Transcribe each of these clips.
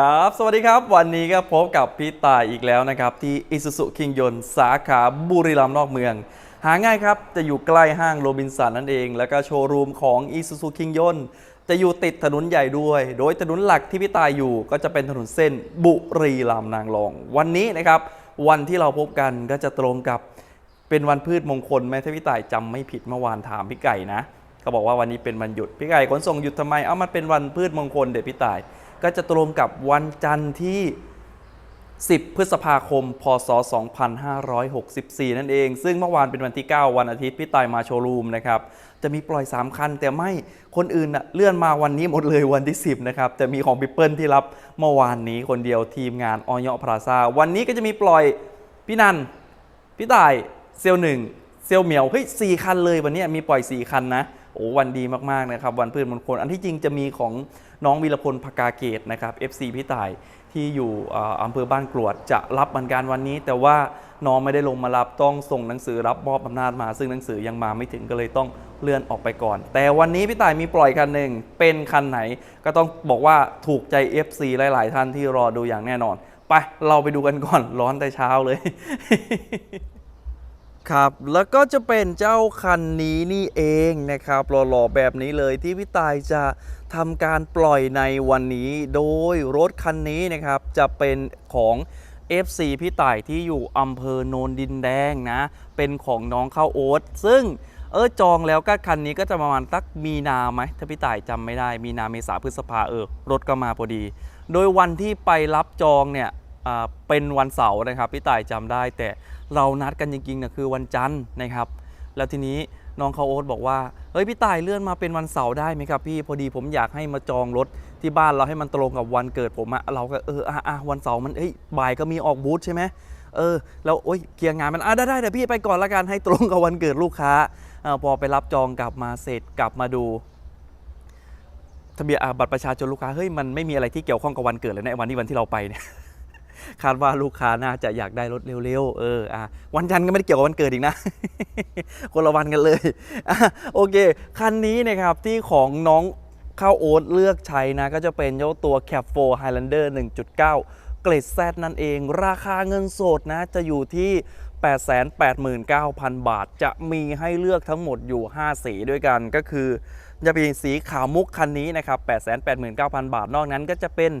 ครับ สวัสดีครับ วันนี้ก็พบกับพี่ตายอีกแล้วนะครับ ที่อิสุสุคิงยนสาขาบุรีรัมย์นอกเมือง หาง่ายครับ จะอยู่ใกล้ห้างโรบินสันนั่นเอง แล้วก็โชว์รูมของอิสุสุคิงยนจะอยู่ติดถนนใหญ่ด้วย โดยถนนหลักที่พี่ตายอยู่ก็จะเป็นถนนเส้นบุรีรัมย์นางรอง วันนี้นะครับ วันที่เราพบกันก็จะตรงกับเป็นวันพืชมงคลไหมถ้าพี่ตายจำไม่ผิดเมื่อวานถามพี่ไก่นะเขาบอกว่าวันนี้เป็นวันหยุด พี่ไก่ขนส่งหยุดทำไม เอามันเป็นวันพืชมงคลเด็ดพี่ตาย ก็จะตรงกับวันจันทร์ที่ 10 พฤษภาคม พศ 2564 นั่นเอง ซึ่งเมื่อวานเป็นวันที่ 9 วันอาทิตย์พี่ตายมาโชว์รูมนะครับ จะมีปล่อย 3 คัน แต่ไม่คนอื่นนะเลื่อนมาวันนี้หมดเลยวันที่ 10 นะครับจะมีของพี่เปิลที่รับเมื่อวานนี้คนเดียวทีมงานออยพลาซาวันนี้ก็จะมีปล่อยพี่นันพี่ตายเซลหนึ่งเซลเหมียวเฮ้ยสคันเลยวันนี้มีปล่อย 4 คันนะ โอ้วันดีมากๆนะครับวันพืชมงคลอันที่จริงจะมีของน้องวีรพลพกาเกตนะครับ FC พี่ต่ายที่อยู่อ่ออำเภอบ้านกรวดจะรับเหมือนกันวันนี้ แต่ว่าน้องไม่ได้ลงมารับต้องส่งหนังสือรับมอบอำนาจมา ซึ่งหนังสือยังมาไม่ถึงก็เลยต้องเลื่อนออกไปก่อน แต่วันนี้พี่ต่ายมีปล่อยคันหนึ่งเป็นคันไหน ก็ต้องบอกว่าถูกใจ FC หลาย ๆ ท่านที่รอดูอย่างแน่นอน ไปเราไปดูกันก่อนร้อนแต่เช้าเลย ครับ แล้วก็จะเป็นเจ้าคันนี้นี่เองนะครับหล่อๆแบบนี้เลยที่พี่ตายจะทำการปล่อยในวันนี้ โดยรถคันนี้นะครับจะเป็นของ FC พี่ต่ายที่อยู่อำเภอโนนดินแดงนะ เป็นของน้องข้าวโอ๊ตซึ่งเออจองแล้วก็คันนี้ก็จะประมาณสักมีนาไหมถ้าพี่ต่ายจำไม่ได้ มีนาเมษาพฤษภาเออรถก็มาพอดี โดยวันที่ไปรับจองเนี่ย เป็นวันเสาร์นะครับพี่ต่ายจำได้ แต่เรานัดกันจริงๆนะคือวันจันทร์นะครับ แล้วทีนี้น้องเขาโอ๊ตบอกว่าเฮ้ยพี่ต่ายเลื่อนมาเป็นวันเสาร์ได้ไหมครับพี่พอดีผมอยากให้มาจองรถที่บ้านเราให้มันตรงกับวันเกิดผมอะเราก็เอออะอะวันเสาร์มันเอ้ยบ่ายก็มีออกบูธใช่ไหมเออแล้วโอ๊ยเคลียร์งานมันอะได้ได้เดี๋ยวพี่ไปก่อนละกันให้ตรงกับวันเกิดลูกค้าอพอไปรับจองกลับมาเสร็จกลับมาดูทะเบียนบัตรประชาชนลูกค้าเฮ้ยมันไม่มีอะไรที่เกี่ยวข้องกับวันเกิดเลยในะวันที่วันที่เราไปเนี่ย คาดว่าลูกค้าน่าจะอยากได้รถเร็วๆ เอออะวันจันทร์ก็ไม่ได้เกี่ยวกับวันเกิดอีกนะ คนละวันกันเลยอะโอเค คันนี้นะครับที่ของน้องข้าวโอ๊ตเลือกใช้นะ ก็จะเป็นเจ้าตัว Cap 4 Highlander 1.9 เกรด Z นั่นเอง ราคาเงินสดนะจะอยู่ที่889,000 บาท จะมีให้เลือกทั้งหมดอยู่ 5 สีด้วยกันก็คือ จะเป็นสีขาวมุกคันนี้นะครับ 889,000 บาท นอกนั้นก็จะเป็น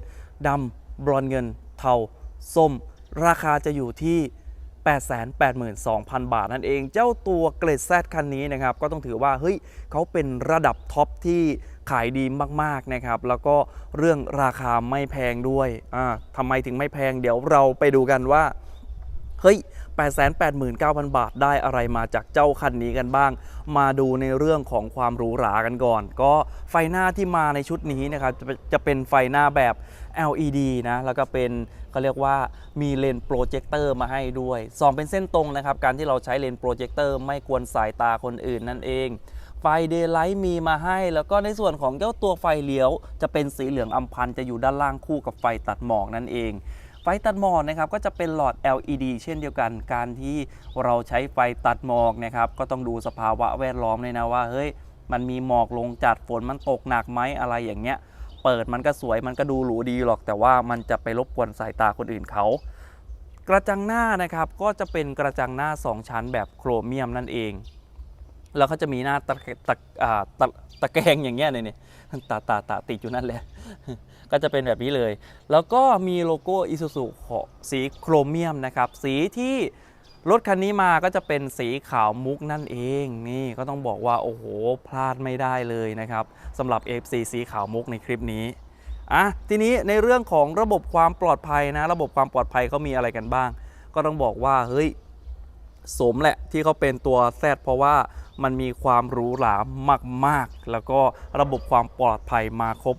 ดำบรอนเงินเทา ส้ม ราคาจะอยู่ที่ 882,000 บาทนั่นเอง เจ้าตัวเกรดแซคันนี้นะครับก็ต้องถือว่าเฮ้ยเขาเป็นระดับท็อปที่ขายดีมากๆนะครับ แล้วก็เรื่องราคาไม่แพงด้วยอ่าทำไมถึงไม่แพงเดี๋ยวเราไปดูกันว่าเฮ้ย889,000 บาทได้อะไรมาจากเจ้าคันนี้กันบ้าง มาดูในเรื่องของความหรูหรากันก่อน ก็ไฟหน้าที่มาในชุดนี้นะครับจะเป็นจะเป็นไฟหน้าแบบ LED นะแล้วก็เป็นเขาเรียกว่ามีเลนส์โปรเจคเตอร์มาให้ด้วยสองเป็นเส้นตรงนะครับการที่เราใช้เลนส์โปรเจคเตอร์ไม่กวนสายตาคนอื่นนั่นเองไฟเดย์ไลท์มีมาให้ แล้วก็ในส่วนของเจ้าตัวไฟเลี้ยว จะเป็นสีเหลืองอำพันจะอยู่ด้านล่างคู่กับไฟตัดหมอกนั่นเอง ไฟตัดหมอกนะครับก็จะเป็นหลอด LED เช่นเดียวกัน การที่เราใช้ไฟตัดหมอกนะครับก็ต้องดูสภาวะแวดล้อมเลยนะว่าเฮ้ยมันมีหมอกลงจัดฝนมันตกหนักไหมอะไรอย่างเงี้ย เปิดมันก็สวยมันก็ดูหรูดีหรอก แต่ว่ามันจะไปรบกวนสายตาคนอื่นเขากระจังหน้านะครับก็จะเป็นกระจังหน้า 2 ชั้นแบบโครเมียมนั่นเอง แล้วก็จะมีหน้าตะตะตะตะแกรงอย่างเงี้ยเนี่ยเนี่ยตาตาตาติดอยู่นั่นแหละก็จะเป็นแบบนี้เลย แล้วก็มีโลโก้อิซูซุของสีโครเมียมนะครับ สีที่ รถคันนี้มาก็จะเป็นสีขาวมุกนั่นเองนี่ก็ต้องบอกว่าโอ้โหพลาดไม่ได้เลยนะครับสำหรับ FC สีขาวมุกในคลิปนี้อะทีนี้ในเรื่องของระบบความปลอดภัยนะ ระบบความปลอดภัยเขามีอะไรกันบ้าง ก็ต้องบอกว่าเฮ้ยสมแหละที่เขาเป็นตัวแซดเพราะว่ามันมีความหรูหรามาก ๆ แล้วก็ระบบความปลอดภัยมาครบ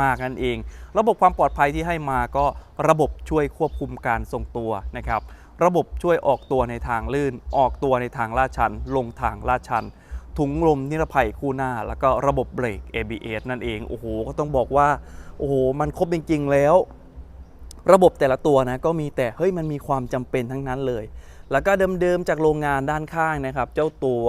มาก ๆ นั่นเอง ระบบความปลอดภัยที่ให้มาก็ระบบช่วยควบคุมการทรงตัวนะครับ ระบบช่วยออกตัวในทางลื่น ออกตัวในทางลาดชัน ลงทางลาดชัน ถุงลมนิรภัยคู่หน้า แล้วก็ระบบเบรก ABS นั่นเอง โอ้โห ก็ต้องบอกว่า โอ้โห มันครบจริง ๆ แล้ว ระบบแต่ละตัวนะ ก็มีแต่ เฮ้ย มันมีความจำเป็นทั้งนั้นเลย แล้วก็เดิมๆ จากโรงงานด้านข้างนะครับ เจ้าตัว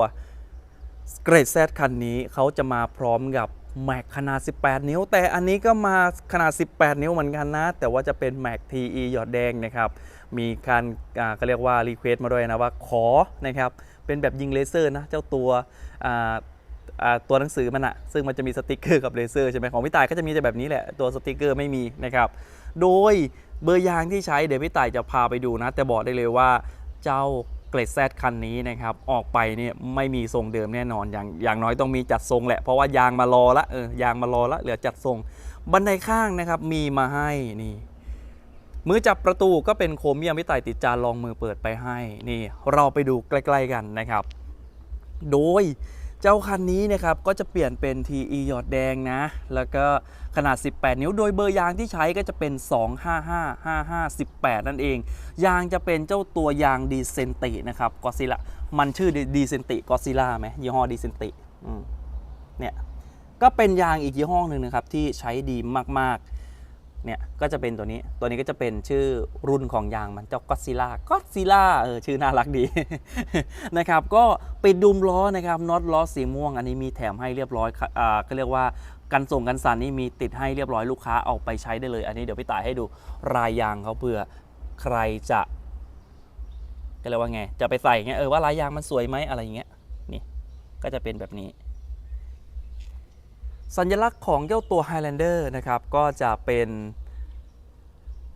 เกรดแซคันนี้เขาจะมาพร้อมกับแม็กขนาด 18 นิ้ว แต่อันนี้ก็มาขนาด 18 นิ้วเหมือนกันนะ แต่ว่าจะเป็นแม็ก TE หยอดแดงนะครับ มีการอ่าเขาเรียกว่ารีเควสต์มาด้วยนะว่าขอนะครับเป็นแบบยิงเลเซอร์นะเจ้าตัวอ่าตัวหนังสือมันอะซึ่งมันจะมีสติกเกอร์กับเลเซอร์ใช่ไหมของพี่ต่ายก็จะมีแต่แบบนี้แหละ ตัวสติกเกอร์ไม่มีนะครับ โดยเบอร์ยางที่ใช้เดี๋ยวพี่ต่ายจะพาไปดูนะ แต่บอกได้เลยว่าเจ้าเกรดแซดคันนี้นะครับ ออกไปเนี่ยไม่มีทรงเดิมแน่นอน อย่างอย่างน้อยต้องมีจัดทรงแหละ เพราะว่ายางมารอละเออยางมารอละเหลือจัดทรง บันไดข้างนะครับมีมาให้นี่ มือจับประตูก็เป็นโครเมียมพี่ต่ายติดจานรองมือเปิดไปให้นี่เราไปดูใกล้ๆกันนะครับ โดยเจ้าคันนี้นะครับก็จะเปลี่ยนเป็น TE หยอดแดงนะ แล้วก็ขนาด 18 นิ้ว โดยเบอร์ยางที่ใช้ก็จะเป็น 255 55 18 นั่นเอง ยางจะเป็นเจ้าตัวยางดีเซนตินะครับกอซิล่ามันชื่อดีเซนติกอซิล่าไหมยี่ห้อดีเซนติเนี่ยก็เป็นยางอีกยี่ห้อหนึ่งนะครับที่ใช้ดีมากๆ เนี่ยก็จะเป็นตัวนี้ ตัวนี้ก็จะเป็นชื่อรุ่นของยางมันเจ้าก็ซิล่าก็ซิล่าเออชื่อน่ารักดีนะครับ ก็ปิดดุมล้อนะครับน็อตล้อสีม่วง อันนี้มีแถมให้เรียบร้อยครับอ่าก็เรียกว่ากันส่งกันสั่นนี่มีติดให้เรียบร้อยลูกค้าเอาไปใช้ได้เลย อันนี้เดี๋ยวพี่ต่ายให้ดูรายยางเขาเผื่อใครจะก็เรียกว่าไง จะไปใส่เงี้ยเออว่าลายยางมันสวยไหมอะไรอย่างเงี้ยนี่ก็จะเป็นแบบนี้ สัญลักษณ์ของเจ้าตัว Highlander นะครับก็จะเป็น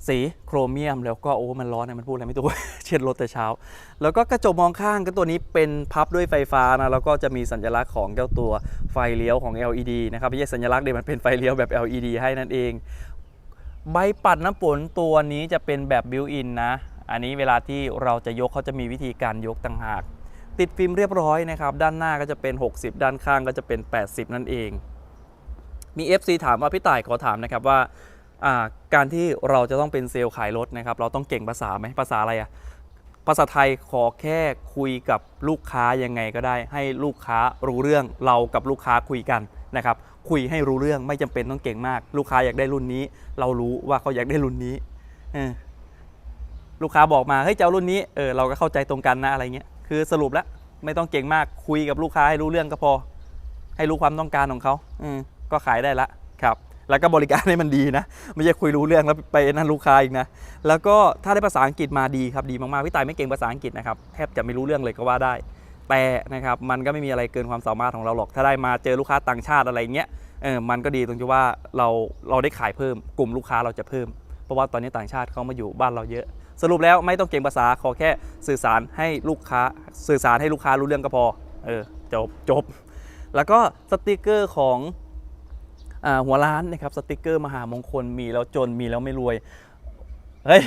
สีโครเมียมแล้วก็โอ้มันร้อนนะมันพูดอะไรไม่ถูก เช็ดรถแต่เช้า แล้วก็กระจกมองข้างก็ตัวนี้เป็นพับด้วยไฟฟ้านะแล้วก็จะมีสัญลักษณ์ของเจ้าตัวไฟเลี้ยวของ LED นะครับไม่ใช่สัญลักษณ์เดียมันเป็นไฟเลี้ยวแบบ LED ให้นั่นเอง ใบปัดน้ำฝนตัวนี้จะเป็นแบบบิวอินนะ อันนี้เวลาที่เราจะยกเขาจะมีวิธีการยกต่างหาก ติดฟิล์มเรียบร้อยนะครับด้านหน้าก็จะเป็น 60 ด้านข้างก็จะเป็น 80 นั่นเอง มี FC ถามว่าพี่ต่ายขอถามนะครับว่าการที่เราจะต้องเป็นเซลล์ขายรถนะครับ เราต้องเก่งภาษาไหมภาษาอะไรอะภาษาไทยขอแค่คุยกับลูกค้ายังไงก็ได้ ให้ลูกค้ารู้เรื่องเรากับลูกค้าคุยกันนะครับ คุยให้รู้เรื่องไม่จำเป็นต้องเก่งมาก ลูกค้าอยากได้รุ่นนี้ เรารู้ว่าเขาอยากได้รุ่นนี้ลูกค้าบอกมาเฮ้ยจะเอารุ่นนี้เออเราก็เข้าใจตรงกันนะอะไรเงี้ยคือสรุปแล้วไม่ต้องเก่งมากคุยกับลูกค้าให้รู้เรื่องก็พอ ให้รู้ความต้องการของเขาอืม ก็ขายได้ละครับแล้วก็บริการให้มันดีนะ ไม่ใช่คุยรู้เรื่องแล้วไปนั่นลูกค้าอีกนะ แล้วก็ถ้าได้ภาษาอังกฤษมาดีครับดีมากๆพี่ตายไม่เก่งภาษาอังกฤษนะครับแทบจะไม่รู้เรื่องเลยก็ว่าได้ แต่นะครับมันก็ไม่มีอะไรเกินความสามารถของเราหรอกถ้าได้มาเจอลูกค้าต่างชาติอะไรเงี้ยเออมันก็ดีตรงที่ว่าเราเราได้ขายเพิ่ม กลุ่มลูกค้าเราจะเพิ่ม เพราะว่าตอนนี้ต่างชาติเขามาอยู่บ้านเราเยอะ สรุปแล้วไม่ต้องเก่งภาษาขอแค่สื่อสารให้ลูกค้าสื่อสารให้ลูกค้ารู้เรื่องก็พอเออจบจบแล้วก็สติกเกอร์ของ หัวร้านนะครับสติกเกอร์มหามงคลมีแล้วจนมีแล้วไม่รวยเฮ้ย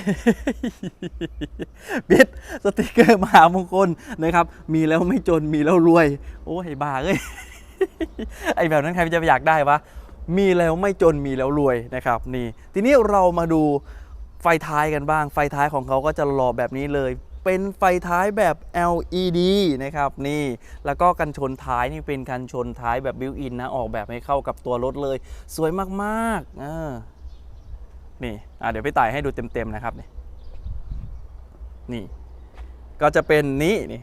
ปิดสติกเกอร์มหามงคลนะครับ มีแล้วไม่จนมีแล้วรวย โอ้ยบ้าเอ้ยไอแบบนั้นใครจะไปอยากได้วะมีแล้วไม่จนมีแล้วรวยนะครับนี่ ทีนี้เรามาดูไฟท้ายกันบ้าง ไฟท้ายของเขาก็จะหล่อแบบนี้เลย เป็นไฟท้ายแบบ LED นะครับนี่ แล้วก็กันชนท้ายนี่เป็นกันชนท้ายแบบบิวอินนะ ออกแบบให้เข้ากับตัวรถเลย สวยมากๆอ่านี่อะเดี๋ยวไปต่ายให้ดูเต็มๆนะครับนี่นี่ ก็จะเป็นนี้นี่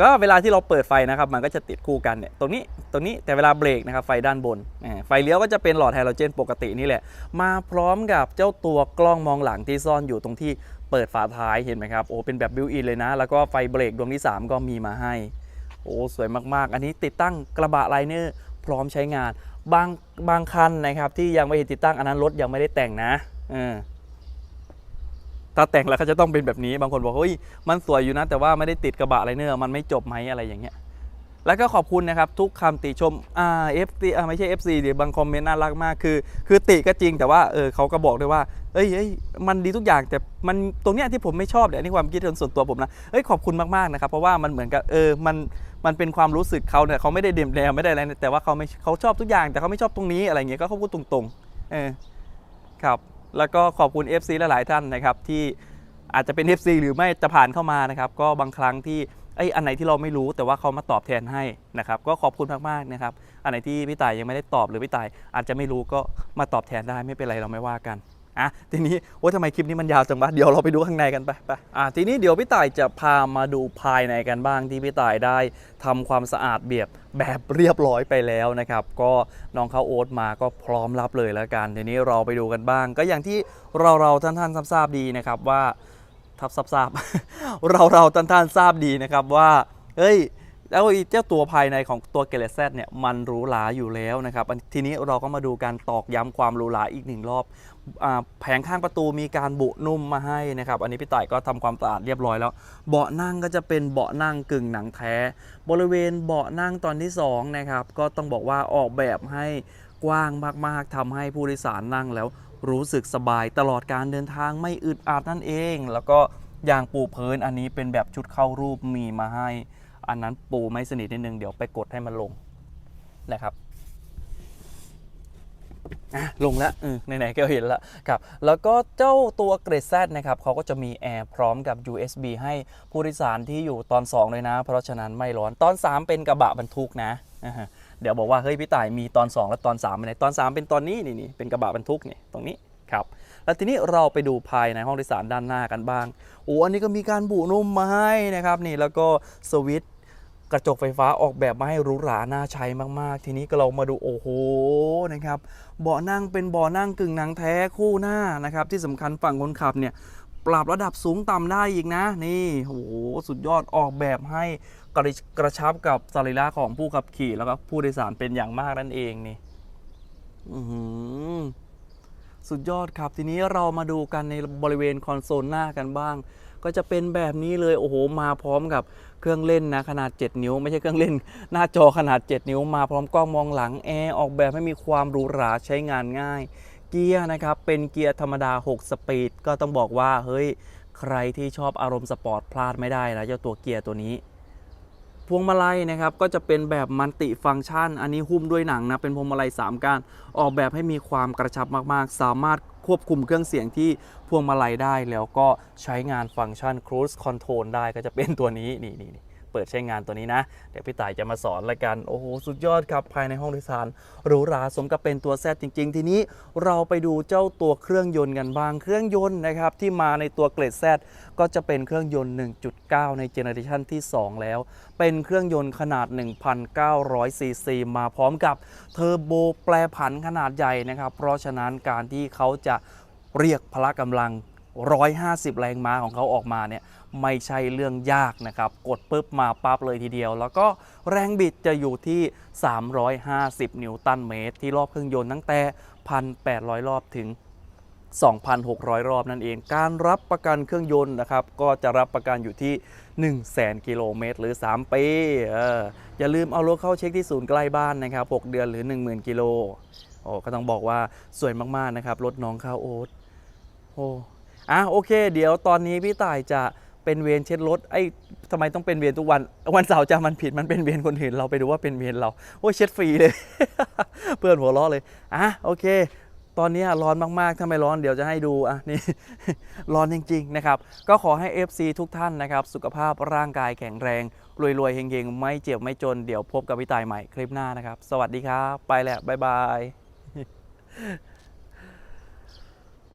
ก็เวลาที่เราเปิดไฟนะครับ มันก็จะติดคู่กันเนี่ยตรงนี้ตรงนี้แต่เวลาเบรกนะครับไฟด้านบน ไฟเลี้ยวก็จะเป็นหลอดไฮโดรเจนปกตินี่แหละ มาพร้อมกับเจ้าตัวกล้องมองหลังที่ซ่อนอยู่ตรงที่ เปิดฝาท้ายเห็นไหมครับโอ้เป็นแบบบิวอินเลยนะ แล้วก็ไฟเบรกดวงที่ 3 ก็มีมาให้ โอ้สวยมากๆ อันนี้ติดตั้งกระบะไลเนอร์พร้อมใช้งาน บางบางคันนะครับ ที่ยังไม่เห็นติดตั้งอันนั้นรถยังไม่ได้แต่งนะเออถ้าแต่งแล้วก็จะต้องเป็นแบบนี้บางคนบอกเฮ้ยมันสวยอยู่นะ แต่ว่าไม่ได้ติดกระบะไลเนอร์มันไม่จบไหมอะไรอย่างเงี้ย แล้วก็ขอบคุณนะครับ ทุกคำติชมอ่า FT อ่าไม่ใช่ FC เดี๋ยวบางคอมเมนต์น่ารักมากคือ คือติก็จริงแต่ว่าเออเขาก็บอกด้วยว่าเอ้ยเอ้ยมันดีทุกอย่างแต่มันตรงเนี้ยที่ผมไม่ชอบเนี่ยนี่ความคิดเห็นส่วนตัวผมนะเอ้ยขอบคุณมากๆนะครับเพราะว่ามันเหมือนกับเออมันมันเป็นความรู้สึกเขาเนี่ยเขาไม่ได้เด่มแนวไม่ได้อะไรแต่ว่าเขาไม่เขาชอบทุกอย่างแต่เขาไม่ชอบตรงนี้อะไรเงี้ยก็เขาพูดตรงๆเออครับแล้วก็ขอบคุณ FC หลายๆท่านนะครับที่อาจจะเป็น FC หรือไม่จะผ่านเข้ามานะครับก็บางครั้งที่ ไอ้อันไหนที่เราไม่รู้แต่ว่าเขามาตอบแทนให้นะครับ ก็ขอบคุณมากๆนะครับ อันไหนที่พี่ต่ายยังไม่ได้ตอบหรือพี่ต่ายอาจจะไม่รู้ก็มาตอบแทนได้ไม่เป็นไรเราไม่ว่ากันอะทีนี้ว่าทำไมคลิปนี้มันยาวจังวะเดี๋ยวเราไปดูข้างในกันไปไปอะทีนี้เดี๋ยวพี่ต่ายจะพามาดูภายในกันบ้างที่พี่ต่ายได้ทำความสะอาดเบียบแบบเรียบร้อยไปแล้วนะครับ ก็น้องเขาโอ๊ตมาก็พร้อมรับเลยแล้วกัน ทีนี้เราไปดูกันบ้าง ก็อย่างที่เราเราท่านท่านๆทราบดีนะครับว่า ทับทราบทราบเราเราท่านท่านๆทราบดีนะครับว่าเฮ้ยแล้วไอ้เจ้าตัวภายในของตัวเกลเซเนี่ยมันหรูหราอยู่แล้วนะครับทีนี้เราก็มาดูการตอกย้ำความหรูหราอีกหนึ่งรอบอแผงข้างประตูมีการบุนุ่มมาให้นะครับ อันนี้พี่ต่ายก็ทำความสะอาดเรียบร้อยแล้ว เบาะนั่งก็จะเป็นเบาะนั่งกึ่งหนังแท้ บริเวณเบาะนั่งตอนที่สองนะครับก็ต้องบอกว่าออกแบบให้กว้างมากๆทำให้ผู้โดยสารนั่งแล้ว รู้สึกสบายตลอดการเดินทางไม่อึดอัดนั่นเอง แล้วก็ยางปูพื้นอันนี้เป็นแบบชุดเข้ารูปมีมาให้ อันนั้นปูไม่สนิทนิดนึงเดี๋ยวไปกดให้มันลงนะครับอะลงแล้วไหนๆก็เห็นแล้วครับ แล้วก็เจ้าตัวเกรดแซนะครับเขาก็จะมีแอร์พร้อมกับ USB ให้ผู้โดยสารที่อยู่ตอน 2 เลยนะ เพราะฉะนั้นไม่ร้อนตอน 3 เป็นกระบะบรรทุกนะ เดี๋ยวบอกว่าเฮ้ยพี่ต่ายมีตอน 2 และตอน3ไปไหนตอน 3 เป็นตอนนี้นี่นี่เป็นกระบะบรรทุกนี่ตรงนี้ครับแล้วทีนี้เราไปดูภายในห้องโดยสารด้านหน้ากันบ้างโอ้อันนี้ก็มีการบุนุ่มมาให้นะครับนี่แล้วก็สวิตกระจกไฟฟ้าออกแบบมาให้หรูหราน่าใช้มากๆ ทีนี้ก็เรามาดูโอ้โหนะครับเบาะนั่งเป็นเบาะนั่งกึ่งหนังแท้คู่หน้านะครับที่สำคัญฝั่งคนขับเนี่ยปรับระดับสูงต่ำได้อีกนะ นี่โอ้โหสุดยอดออกแบบให้ กระกระชับกับสรีระของผู้ขับขี่แล้วก็ผู้โดยสารเป็นอย่างมากนั่นเองนี่สุดยอดครับ ทีนี้เรามาดูกันในบริเวณคอนโซลหน้ากันบ้าง ก็จะเป็นแบบนี้เลยโอ้โหมาพร้อมกับเครื่องเล่นนะขนาด 7 นิ้ว ไม่ใช่เครื่องเล่น หน้าจอขนาด 7 นิ้ว มาพร้อมกล้องมองหลังแอร์ออกแบบให้มีความหรูหราใช้งานง่าย เกียร์นะครับ เป็นเกียร์ธรรมดา 6 สปีดก็ต้องบอกว่าเฮ้ยใครที่ชอบอารมณ์สปอร์ตพลาดไม่ได้นะเจ้าตัวเกียร์ตัวนี้ วงมาลัยนะครับก็จะเป็นแบบมัลติฟังก์ชัน อันนี้หุ้มด้วยหนังนะเป็นพวงมาลัย3การออกแบบให้มีความกระชับมากๆ สามารถควบคุมเครื่องเสียงที่พวงมาลัยได้ แล้วก็ใช้งานฟังก์ชัน Cruise Control ได้ก็จะเป็นตัวนี้นี่นี่ เปิดใช้งานตัวนี้นะ เดี๋ยวพี่ต่ายจะมาสอนละกัน โอ้โห สุดยอดครับภายในห้องโดยสารหรูหราสมกับเป็นตัวแซดจริง ๆ ทีนี้เราไปดูเจ้าตัวเครื่องยนต์กันบ้างเครื่องยนต์นะครับที่มาในตัวเกรดแซดก็จะเป็นเครื่องยนต์ 1.9 ในเจเนอเรชันที่ 2 แล้ว เป็นเครื่องยนต์ขนาด 1,900ซีซีมาพร้อมกับเทอร์โบแปรผันขนาดใหญ่นะครับเพราะฉะนั้นการที่เขาจะเรียกพละกำลัง 150 แรงม้าของเขาออกมาเนี่ย ไม่ใช่เรื่องยากนะครับ กดปุ๊บมาปั๊บเลยทีเดียว แล้วก็แรงบิดจะอยู่ที่ 350 นิวตันเมตร ที่รอบเครื่องยนต์ตั้งแต่ 1,800 รอบถึง 2,600 รอบนั่นเอง การรับประกันเครื่องยนต์นะครับ ก็จะรับประกันอยู่ที่ 100,000 กิโลเมตร หรือ 3 ปีอออย่าลืมเอารถเข้าเช็คที่ศูนย์ใกล้บ้านนะครับ 6 เดือนหรือ 10,000 กิโลโอ้ก็ต้องบอกว่าสวยมาก ๆ นะครับ รถน้องข้าวโอ๊ตโอ้อะโอเค เดี๋ยวตอนนี้พี่ต่ายจะ เป็นเวรเช็ดรถไอ้ทำไมต้องเป็นเวรทุกวัน วันเสาร์จะมันผิดมันเป็นเวรคนอื่นเราไปดูว่าเป็นเวรเราโอ้ยเช็ดฟรีเลย เพื่อนหัวเราะเลยอะโอเค ตอนนี้ร้อนมากๆถ้าไม่ร้อนเดี๋ยวจะให้ดูอะนี่ร้อนจริง ๆ นะครับ ก็ขอให้ FC ทุกท่านนะครับ สุขภาพร่างกายแข็งแรง รวยๆเฮงๆ ไม่เจ็บไม่จนเดี๋ยวพบกับพี่ตายใหม่คลิปหน้านะครับ สวัสดีครับ ไปแล้วบ๊ายบาย